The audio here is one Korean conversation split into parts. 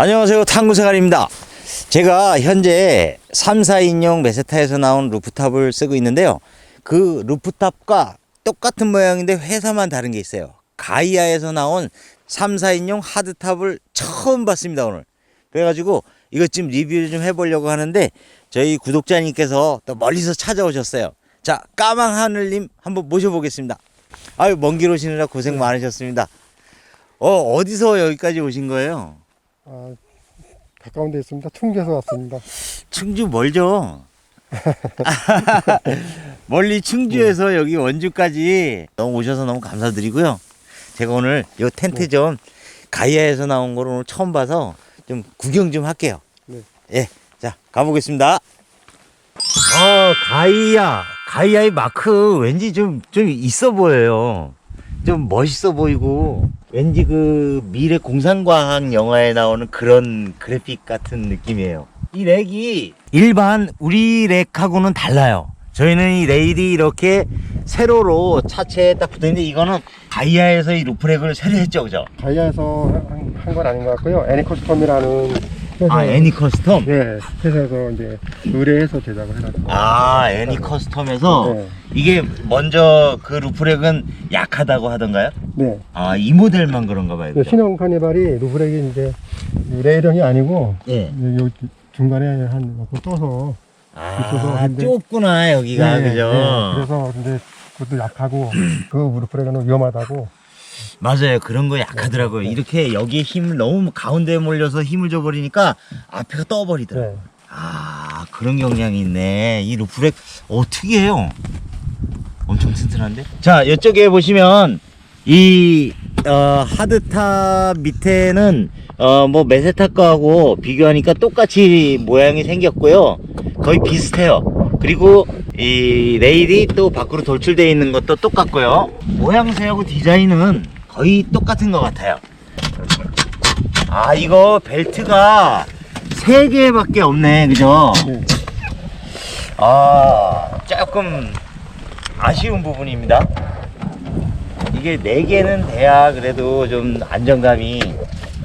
안녕하세요. 탐구생활입니다. 제가 현재 3, 4인용 메세타에서 나온 루프탑을 쓰고 있는데요. 그 루프탑과 똑같은 모양인데 회사만 다른 게 있어요. 가이아에서 나온 3, 4인용 하드탑을 처음 봤습니다, 오늘. 그래가지고 이것 좀 리뷰를 좀 해보려고 하는데 저희 구독자님께서 또 멀리서 찾아오셨어요. 자, 까망 하늘님 한번 모셔보겠습니다. 아유, 먼 길 오시느라 고생 많으셨습니다. 어, 어디서 여기까지 오신 거예요? 아, 가까운 데 있습니다. 충주에서 왔습니다. 충주 멀죠? 멀리 충주에서 여기 원주까지 너무 오셔서 너무 감사드리고요. 제가 오늘 이 텐트 좀 가이아에서 나온 거를 오늘 처음 봐서 좀 구경 좀 할게요. 네. 예, 자 가보겠습니다. 아 가이아, 가이아의 마크 왠지 좀 좀 있어 보여요. 좀 멋있어 보이고 왠지 그 미래 공상과학 영화에 나오는 그런 그래픽 같은 느낌이에요. 이 렉이 일반 우리 렉하고는 달라요. 저희는 이 레일이 이렇게 세로로 차체에 딱 붙어있는데 이거는 가이아에서 이 루프렉을 새로 했죠, 그죠? 가이아에서 한 건 아닌 것 같고요. 애니커스텀이라는 아, 애니 커스텀? 네, 회사에서 이제 의뢰해서 제작을 해놨어요. 아, 애니 커스텀에서 네, 이게 먼저 그 루프렉은 약하다고 하던가요? 네. 아, 이 모델만 그런가 봐요. 그 그죠? 신형 카니발이 루브렉이 이제 이 레일형이 아니고 예. 요 중간에 한 떠서 있어서 아, 좁구나, 여기가, 네, 그죠? 네, 그래서 이제 그것도 약하고 그 루브렉은 위험하다고. 맞아요. 그런 거 약하더라고요. 네. 이렇게 여기에 힘을 너무 가운데에 몰려서 힘을 줘버리니까 앞에가 떠버리더라고요. 네. 아, 그런 경향이 있네. 이 루프렉, 어, 특이해요. 엄청 튼튼한데? 자, 이쪽에 보시면, 이, 어, 하드탑 밑에는, 어, 뭐, 메세타 거하고 비교하니까 똑같이 모양이 생겼고요. 거의 비슷해요. 그리고, 이, 레일이 또 밖으로 돌출되어 있는 것도 똑같고요. 모양새하고 디자인은 거의 똑같은 것 같아요. 아, 이거 벨트가 세 개밖에 없네. 그죠? 네. 아, 조금 아쉬운 부분입니다. 이게 네 개는 돼야 그래도 좀 안정감이.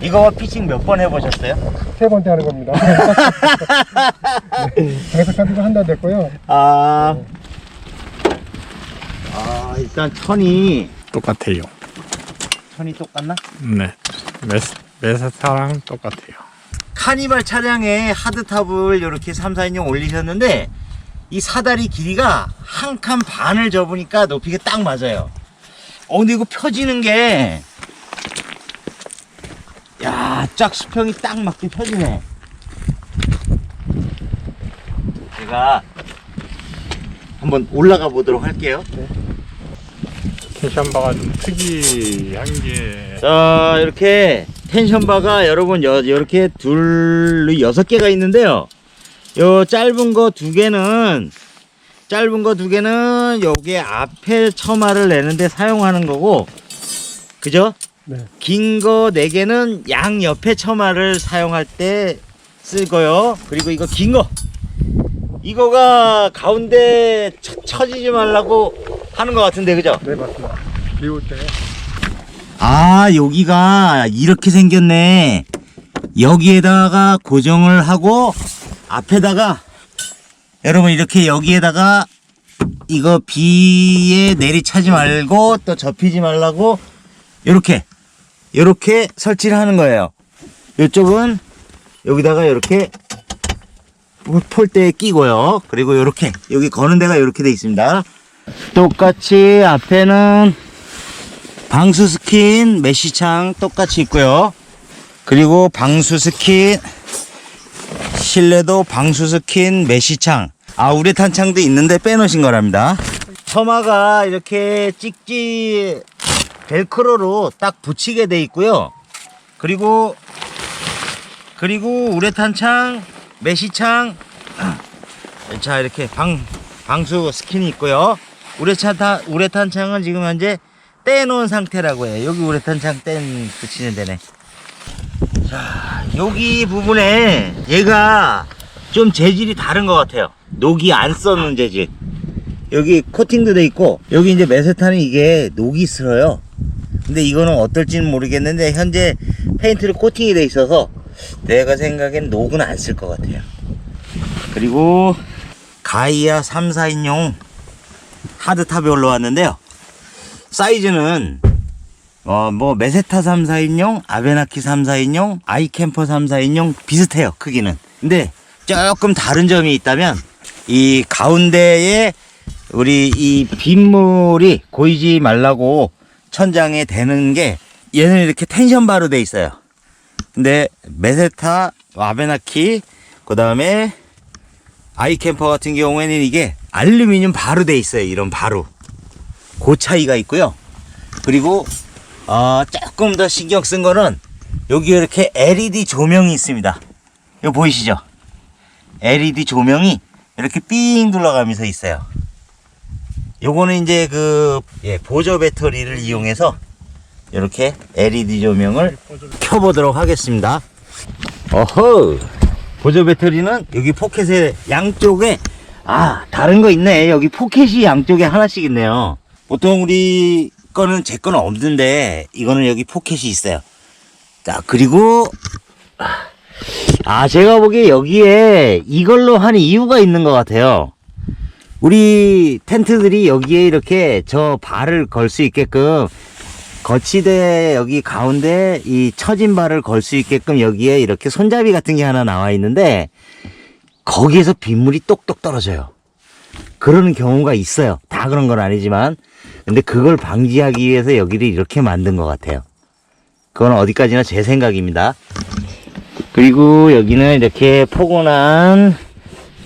이거 피칭 몇 번 해보셨어요? 세 번째 하는 겁니다. 네, 장착한 지도 한달 됐고요. 아, 아 일단 천이 똑같아요. 천이 똑같나? 네. 메스, 메스타랑 똑같아요. 카니발 차량에 하드탑을 이렇게 3, 4인용 올리셨는데 이 사다리 길이가 한 칸 반을 접으니까 높이가 딱 맞아요. 어 근데 이거 펴지는 게 야, 쫙 수평이 딱 맞게 펴지네. 제가 한번 올라가 보도록 할게요. 텐션바가 좀 특이한 게. 자 이렇게 텐션바가 여러분 여, 이렇게 둘 여섯 개가 있는데요. 요 짧은 거 두 개는 짧은 거 두 개는 요게 앞에 처마를 내는데 사용하는 거고 그죠? 네. 긴 거 네 개는 양 옆에 처마를 사용할 때 쓰고요. 그리고 이거 긴 거. 이거가 가운데 처, 처지지 말라고 하는 것 같은데 그죠 네, 맞습니다. 비올 때. 아, 여기가 이렇게 생겼네. 여기에다가 고정을 하고 앞에다가 여러분 이렇게 여기에다가 이거 비에 내리차지 말고 또 접히지 말라고 이렇게 이렇게 설치를 하는 거예요. 이쪽은 여기다가 이렇게 폴대에 끼고요. 그리고 이렇게 여기 거는 데가 이렇게 돼 있습니다. 똑같이 앞에는 방수 스킨 메시창 똑같이 있고요. 그리고 방수 스킨 실내도 방수 스킨 메시창 아 우레탄 창도 있는데 빼놓으신 거랍니다. 처마가 이렇게 찍지 벨크로로 딱 붙이게 돼 있고요. 그리고 그리고 우레탄 창 메시창 자 이렇게 방 방수 스킨이 있고요. 우레탄 타- 우레탄 창은 지금 현재 떼놓은 상태라고 해요. 여기 우레탄 창뗀 붙이는 데네. 자, 여기 부분에 얘가 좀 재질이 다른 것 같아요. 녹이 안 써는 재질. 여기 코팅도 돼 있고, 여기 이제 메세타는 이게 녹이 슬어요. 근데 이거는 어떨지는 모르겠는데, 현재 페인트를 코팅이 돼 있어서, 내가 생각엔 녹은 안 쓸 것 같아요. 그리고 가이아 3, 4인용 하드탑이 올라왔는데요. 사이즈는 어 뭐 메세타 3, 4인용, 아베나키 3, 4인용, 아이캠퍼 3, 4인용 비슷해요. 크기는. 근데 조금 다른 점이 있다면 이 가운데에 우리 이 빗물이 고이지 말라고 천장에 대는 게 얘는 이렇게 텐션 바로 돼 있어요. 근데 메세타, 아베나키, 그 다음에 아이캠퍼 같은 경우에는 이게 알루미늄 바로 돼 있어요. 이런 바로. 그 차이가 있고요. 그리고 어, 조금 더 신경 쓴 거는 여기 이렇게 LED 조명이 있습니다. 이거 보이시죠? LED 조명이 이렇게 삥 둘러가면서 있어요. 요거는 이제 그 예, 보조 배터리를 이용해서 이렇게 LED 조명을 켜보도록 하겠습니다. 어허! 보조 배터리는 여기 포켓의 양쪽에 아 다른 거 있네. 여기 포켓이 양쪽에 하나씩 있네요. 보통 우리 거는 제 거는 없는데 이거는 여기 포켓이 있어요. 자 그리고 아 제가 보기에 여기에 이걸로 한 이유가 있는 것 같아요. 우리 텐트들이 여기에 이렇게 저 발을 걸 수 있게끔 거치대 여기 가운데 이 처진 발을 걸 수 있게끔 여기에 이렇게 손잡이 같은 게 하나 나와 있는데 거기에서 빗물이 똑똑 떨어져요. 그런 경우가 있어요. 다 그런 건 아니지만 근데 그걸 방지하기 위해서 여기를 이렇게 만든 것 같아요. 그건 어디까지나 제 생각입니다. 그리고 여기는 이렇게 포근한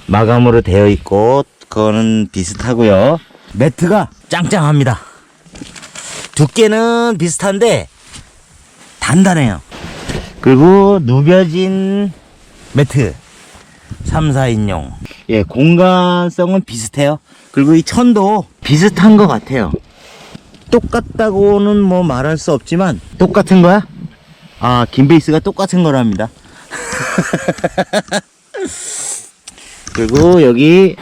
마감으로 되어 있고 그거는 비슷하고요. 매트가 짱짱합니다. 두께는 비슷한데 단단해요. 그리고 누벼진 매트 3, 4인용. 예, 공간성은 비슷해요. 그리고 이 천도 비슷한 것 같아요. 똑같다고는 뭐 말할 수 없지만 똑같은 거야? 아, 김베이스가 똑같은 거랍니다. 그리고 여기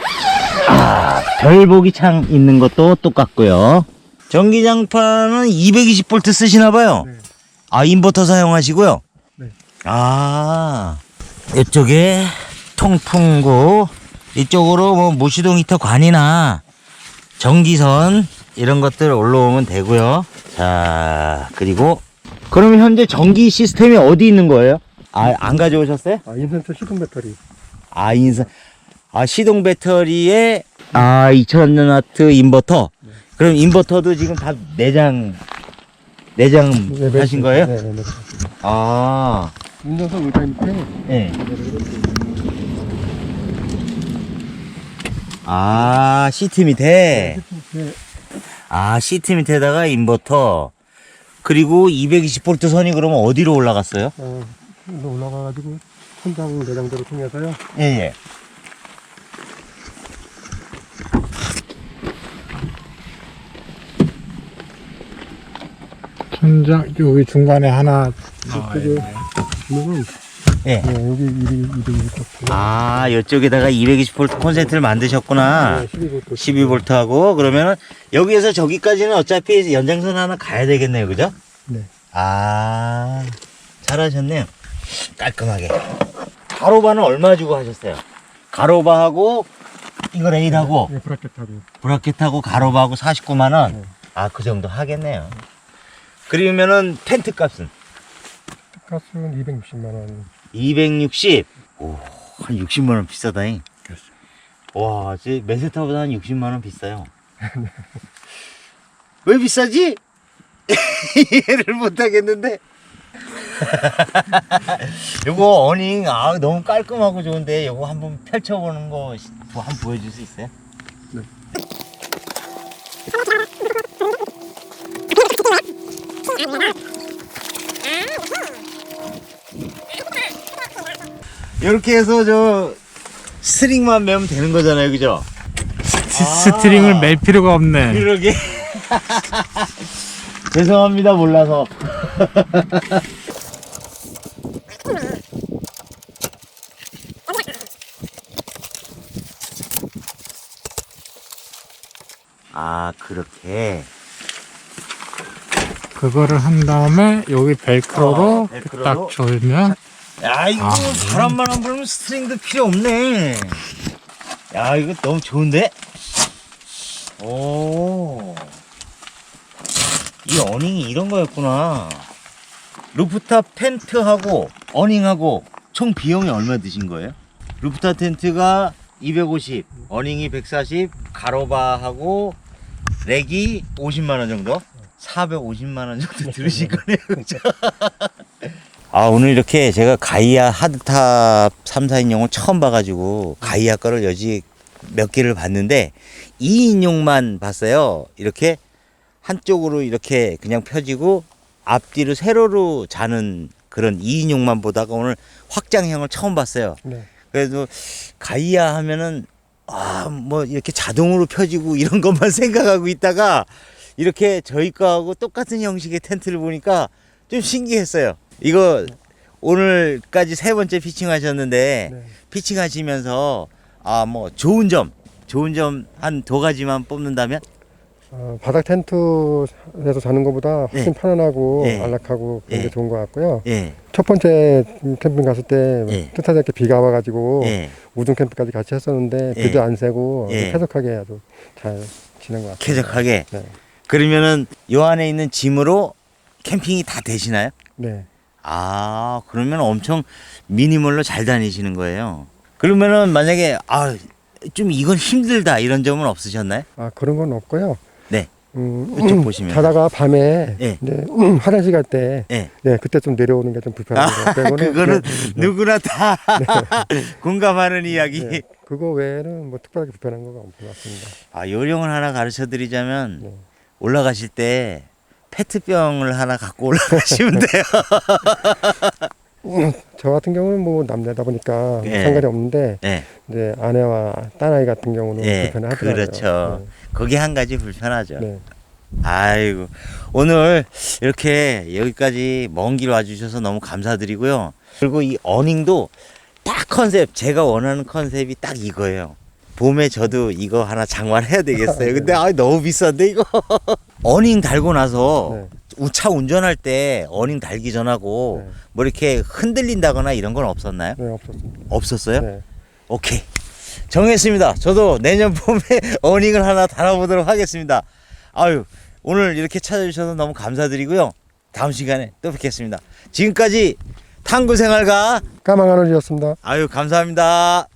아, 별보기 창 있는 것도 똑같고요. 전기장판은 220V 쓰시나 봐요. 네. 아, 인버터 사용하시고요. 네. 아, 이쪽에 통풍구, 이쪽으로 뭐 무시동 히터 관이나 전기선 이런 것들 올라오면 되고요. 자, 그리고 그러면 현재 전기 시스템이 어디 있는 거예요? 아, 안 가져오셨어요? 아, 인센트 시동 배터리. 아, 인사, 아, 시동 배터리에, 아, 2000와트 인버터. 그럼 인버터도 지금 다 내장, 내장 하신 거예요? 네, 네, 네. 아, 운전석 의자 밑에 예. 아, 시트 밑에. 네, 아, 시트 밑에다가 인버터. 그리고 220V 선이 그러면 어디로 올라갔어요? 어, 올라가가지고 천장 내장대로 통해서요. 예, 예. 천장 여기 중간에 하나 나와 이쪽에 있네. 이거는 예. 네, 여기 이리 이리 이렇게. 아, 이쪽에다가 220V 콘센트를 만드셨구나. 네, 12V. 12V하고 그러면은 여기에서 저기까지는 어차피 연장선 하나 가야 되겠네요. 그죠? 네. 아, 잘하셨네요. 깔끔하게. 가로바는 얼마 주고 하셨어요? 가로바하고 이거 레일하고 네, 브라켓하고. 브라켓하고 가로바하고 49만 원. 네. 아, 그 정도 하겠네요. 그러면은 텐트 값은 가스는 260만 원. 260. 오, 한 60만 원 비싸다잉. 그렇죠. 와, 제 메세타보다 한 60만 원 비싸요. 왜 비싸지? 이해를 못 하겠는데. 요거 어닝 아 너무 깔끔하고 좋은데 요거 한번 펼쳐보는 거 한번 보여줄 수 있어요? 네. 이렇게 해서 저 스트링만 매면 되는 거잖아요, 그죠? 스- 스트링을 멜 필요가 없네. 그러게. 죄송합니다, 몰라서. 아, 그렇게. 그거를 한 다음에 여기 벨크로로 어, 벨크로로. 딱 조이면 야 이거 아. 바람만 안 불면 스트링도 필요 없네. 야 이거 너무 좋은데? 오. 이 어닝이 이런 거였구나. 루프탑 텐트하고 어닝하고 총 비용이 얼마 드신 거예요? 루프탑 텐트가 250, 어닝이 140, 가로바하고 렉이 50만 원 정도? 450만 원 정도 들으신 거네요. 그죠? 아, 오늘 이렇게 제가 가이아 하드탑 3, 4인용을 처음 봐가지고 가이아 거를 여지 몇 개를 봤는데 2인용만 봤어요. 이렇게 한쪽으로 이렇게 그냥 펴지고 앞뒤로 세로로 자는 그런 2인용만 보다가 오늘 확장형을 처음 봤어요. 네. 그래도 가이아 하면은 아 뭐 이렇게 자동으로 펴지고 이런 것만 생각하고 있다가 이렇게 저희 거하고 똑같은 형식의 텐트를 보니까 좀 신기했어요. 이거 오늘까지 세 번째 피칭하셨는데 네. 피칭하시면서 아 뭐 좋은 점 좋은 점 한 두 가지만 뽑는다면 어, 바닥 텐트에서 자는 것보다 훨씬 네. 편안하고 네. 안락하고 그런 네. 게 좋은 것 같고요. 예 첫 번째 캠핑 갔을 때 네. 뜻하지 비가 와가지고 예. 우중 캠프까지 같이 했었는데 예. 비도 안 새고 아주 예. 쾌적하게 아주 잘 지낸 것 같아요. 쾌적하게 네. 그러면은 요 안에 있는 짐으로 캠핑이 다 되시나요? 네. 아, 그러면 엄청 미니멀로 잘 다니시는 거예요. 그러면은 만약에 아, 좀 이건 힘들다 이런 점은 없으셨나요? 아 그런 건 없고요. 네. 음, 이쪽 보시면. 자다가 밤에 예. 이제 화장실 갈때 예. 네, 그때 좀 내려오는 게 좀 불편한 거 아, 그거는 네, 누구나 다 공감하는 이야기. 네, 그거 외에는 뭐 특별하게 불편한 거가 없는 것 같습니다. 아, 요령을 하나 가르쳐 드리자면 네. 올라가실 때 페트병을 하나 갖고 올라가시면 돼요. 저 같은 경우는 뭐 남자다 보니까 예. 상관이 없는데 네. 이제 아내와 딸아이 같은 경우는 예, 불편하더라고요. 그렇죠. 거기 한 가지 불편하죠. 네. 네. 아이고 오늘 이렇게 여기까지 먼 길 와주셔서 너무 감사드리고요. 그리고 이 어닝도 딱 컨셉 제가 원하는 컨셉이 딱 이거예요. 봄에 저도 이거 하나 장만해야 되겠어요. 근데 아 너무 비싼데 이거 어닝 달고 나서 네. 우차 운전할 때 어닝 달기 전하고 네. 뭐 이렇게 흔들린다거나 이런 건 없었나요? 네, 없었습니다. 없었어요? 네. 오케이 정했습니다. 저도 내년 봄에 어닝을 하나 달아보도록 하겠습니다. 아유 오늘 이렇게 찾아주셔서 너무 감사드리고요. 다음 시간에 또 뵙겠습니다. 지금까지 탐구 생활가 까망하늘이었습니다. 아유 감사합니다.